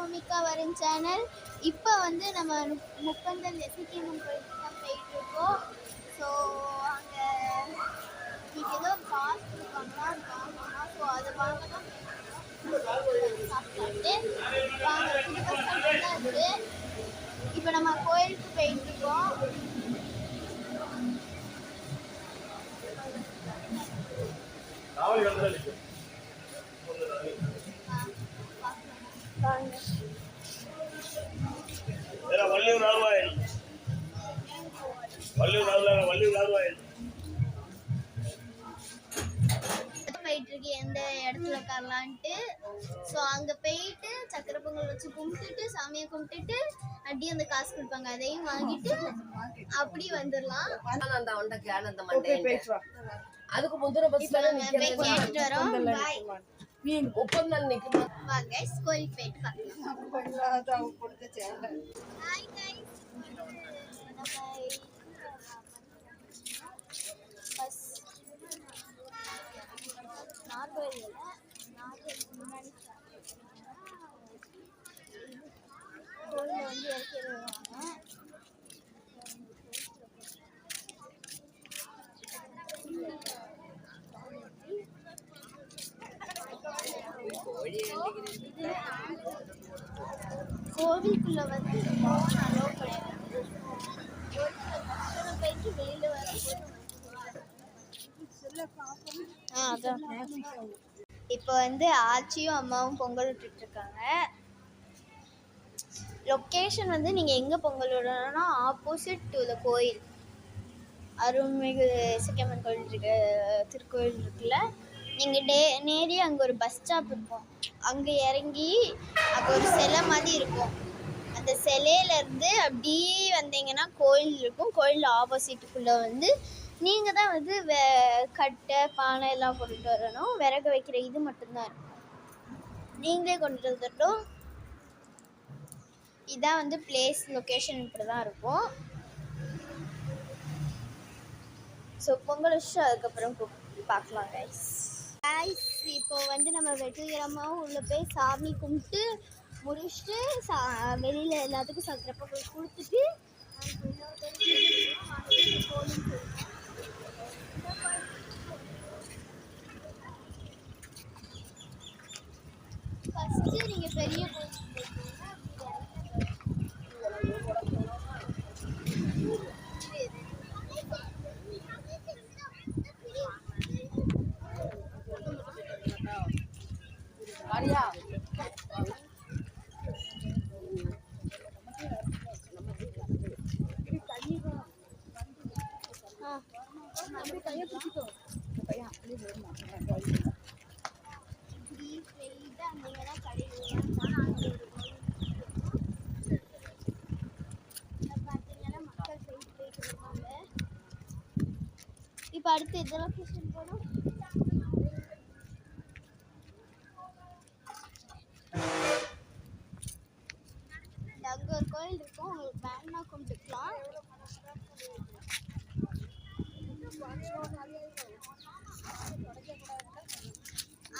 ஓமிகா வரும் சேனல் இப்போ வந்து நம்ம முப்பந்தல் எசிக்கியம்மன் கோயிலுக்கு தான் போயிட்டு இருக்கோம் ஸோ அங்கே இன்னைக்கு ஏதோ காசு கொடுப்பாங்களா அது வாங்கணும்னா ஸோ அதை வாங்க தான் சாப்பிட்டு வாங்க. புது பஸ் ஸ்டாண்ட் தான் இருக்குது இப்போ நம்ம கோயிலுக்கு போயிட்டு இருக்கோம் வள்ளியூர் எந்த இடத்துல உட்காரலான்ட்டு ஸோ அங்கே போயிட்டு சக்கரை பொங்கல் வச்சு கும்பிட்டுட்டு சாமியை கும்பிட்டுட்டு அப்படியே அந்த காசு கொடுப்பாங்க. அதையும் வாங்கிட்டு அப்படி வந்துடலாம் ஆனந்தா உண்டக்கு ஆனந்த அதுக்கு முந்தின பஸ் கேட்டுட்டு வரோம். ஒப்பந்த கோயிலுக்கு போயிட்டு பார்க்கலாம் கோவிலுக்குள்ள வந்து ஃபோன் அலோவ் போயிட்டு வெளியில வர ஆ அதான். இப்போ வந்து ஆச்சியும் அம்மாவும் பொங்கல் விட்டுட்டு இருக்காங்க. லொக்கேஷன் வந்து நீங்கள் எங்கே பொங்கல் விடணும்னா ஆப்போசிட் டு த கோயில். அருள்மிகு சிக்கம்மன் கோயில் இருக்கு திருக்கோயில் இருக்குல்ல. நீங்கள் டே நேரே அங்கே ஒரு பஸ் ஸ்டாப் இருக்கும். அங்கே இறங்கி அங்கே ஒரு சிலை மாதிரி இருக்கும். அந்த சிலையிலேருந்து அப்படியே வந்தீங்கன்னா கோயில் இருக்கும். கோயில் ஆப்போசிட்டுக்குள்ளே வந்து நீங்கள் தான் வந்து வே கட்டை பானை எல்லாம் கொண்டுட்டு வரணும். விறகு வைக்கிற இது மட்டும்தான் இருக்கும். நீங்களே கொண்டுட்டு வந்துட்டோம் இதான் வந்து பிளேஸ் லொக்கேஷன் இப்படி தான் இருக்கும். ஸோ பொங்கல் வச்சு அதுக்கப்புறம் பார்க்கலாம் கைஸ் கைஸ் இப்போ வந்து நம்ம வெற்றிகரமாக உள்ளே போய் சாமி கும்பிட்டு முடிச்சுட்டு சா வெளியில் எல்லாத்துக்கும் சக்கரை போய் கொடுத்துட்டு ஃபஸ்ட்டு இப்போ அடுத்து எந்த லொக்கேஷன் போகணும்? அங்கே ஒரு கோயில் இருக்கும் உங்களுக்கு வேணா கும்பிட்டுக்கலாம்.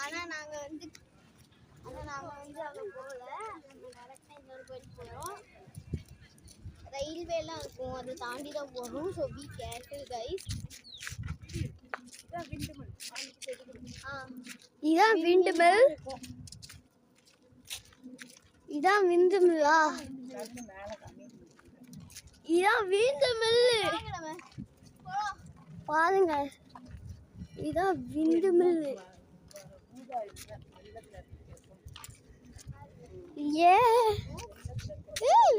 ஆனால் நாங்கள் வந்து ஆனால் நாங்கள் வந்து அங்கே போகல. டேரெக்டாக இன்னொரு கோயில் போகிறோம் ரயில்வேலாம் இருக்கும் அதை தாண்டி தான் போகணும். ஸோ பி கேர்ஃபுல் கைஸ் ஆ. இதான் விண்டு மில் இதான் விந்து மில்லா இதான் விந்து மில்லு. பாருங்க. இதான் விண்டு மில்லு. ஏ.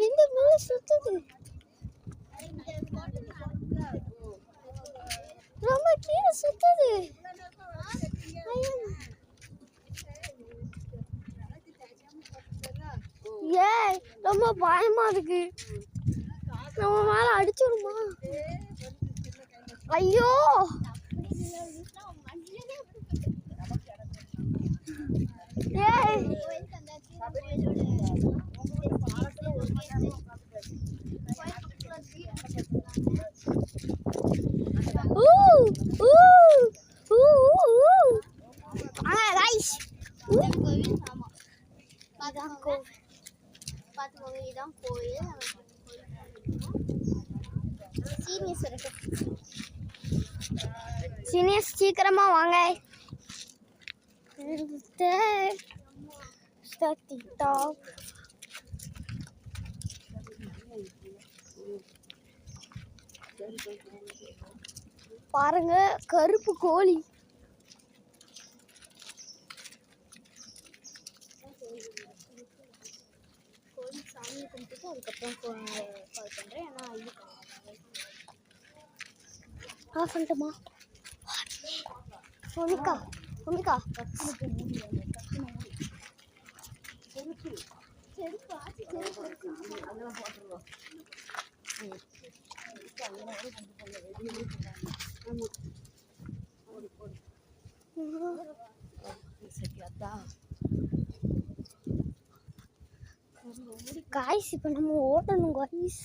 விண்டு மில்லு சுத்துது. ரொம்ப கீழே சுத்துது ஐயோ. ஏய் ரொம்ப பயமா இருக்கு. நம்ம மேல அடிச்சிருமா ஐயோ! ஏய்! பார்த்துக்கோங்க இதுதான் கோயில். சீக்கிரமா வாங்க. டிக்டாக் பாருங்க கருப்பு கோழி. பார்த்துட்டு அதுக்கப்புறம் கால் பண்ணுறேன் ஏன்னா இது ஆஃப் பண்ணிட்டோமா ஒமிக்கா ஒமிக்கா ஆமாம் காய்ஸ் இப்போ நம்ம ஓட்டணும் காய்ஸ்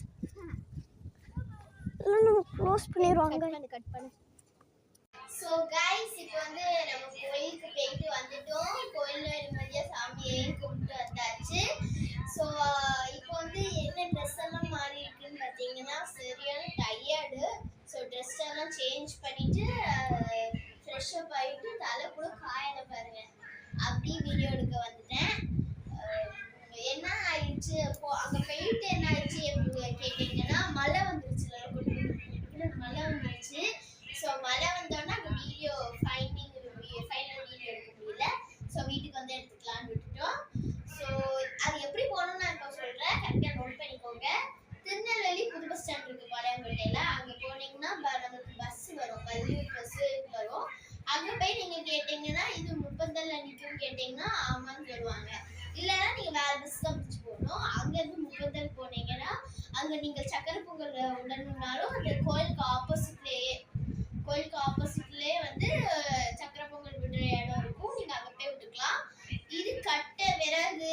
இல்லை நம்ம க்ளோஸ் பண்ணிடுவாங்க. கட் பண்ணு ஸோ காய்ஸ் இப்போ வந்து நம்ம போய் பொங்கல் உடனும்னாலும் அந்த கோயிலுக்கு ஆப்போசிட்லேயே கோயிலுக்கு ஆப்போசிட்லேயே வந்து சக்கர பொங்கல் விடுற இடம் இருக்கும். நீங்கள் அங்கே போய் விட்டுக்கலாம். இது கட்டை விறகு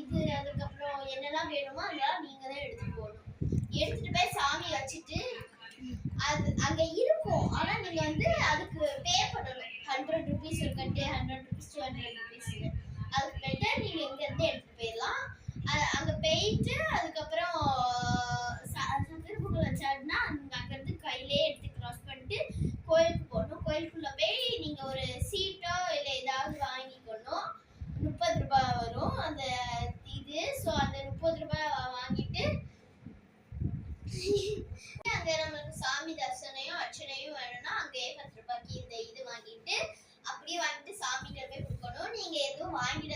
இது அதுக்கப்புறம் என்னெல்லாம் வேணுமோ அதெல்லாம் நீங்கள் தான் எடுத்துகிட்டு போகணும். எடுத்துகிட்டு போய் சாமி வச்சுட்டு அது அங்கே இருக்கும். ஆனால் நீங்கள் வந்து அதுக்கு பே பண்ணணும். ஹண்ட்ரட் ருபீஸ் ஒரு கட்டு hundred rupees two hundred rupees நீங்க ஒரு சீட்டோ இல்லை ஏதாவது வாங்கிக்கணும் முப்பது ரூபாய் வரும். அந்த இது சோ அந்த முப்பது ரூபாய் வாங்கிட்டு அங்கே நம்மளுக்கு சாமி தரிசனையும் அர்ச்சனையும் வேணும்னா அங்கேயே பத்து ரூபாய்க்கு இந்த இது வாங்கிட்டு அப்படியே வாங்கிட்டு சாமிகிட்ட போய் கொடுக்கணும். நீங்க எதுவும் வாங்கிட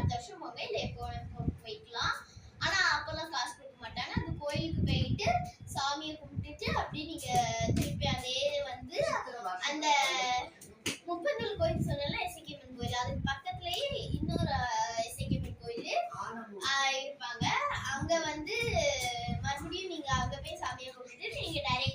பத்து வருஷம் மொபைல் இந்த கோலம் வைக்கலாம் ஆனால் அப்போல்லாம் காசு கொடுக்க மாட்டாங்க. அந்த கோயிலுக்கு போயிட்டு சாமியை கும்பிட்டுட்டு அப்படியே நீங்கள் திருப்பி அதே வந்து அந்த முப்பங்கல் கோயில் சொன்னால இசைக்கியம்மன் கோயில். அதுக்கு பக்கத்துலயே இன்னொரு இசைக்கியம்மன் கோயில் இருப்பாங்க. அங்கே வந்து மறுபடியும் நீங்கள் அங்கே போய் சாமியை கும்பிட்டுட்டு நீங்கள் டைரக்ட்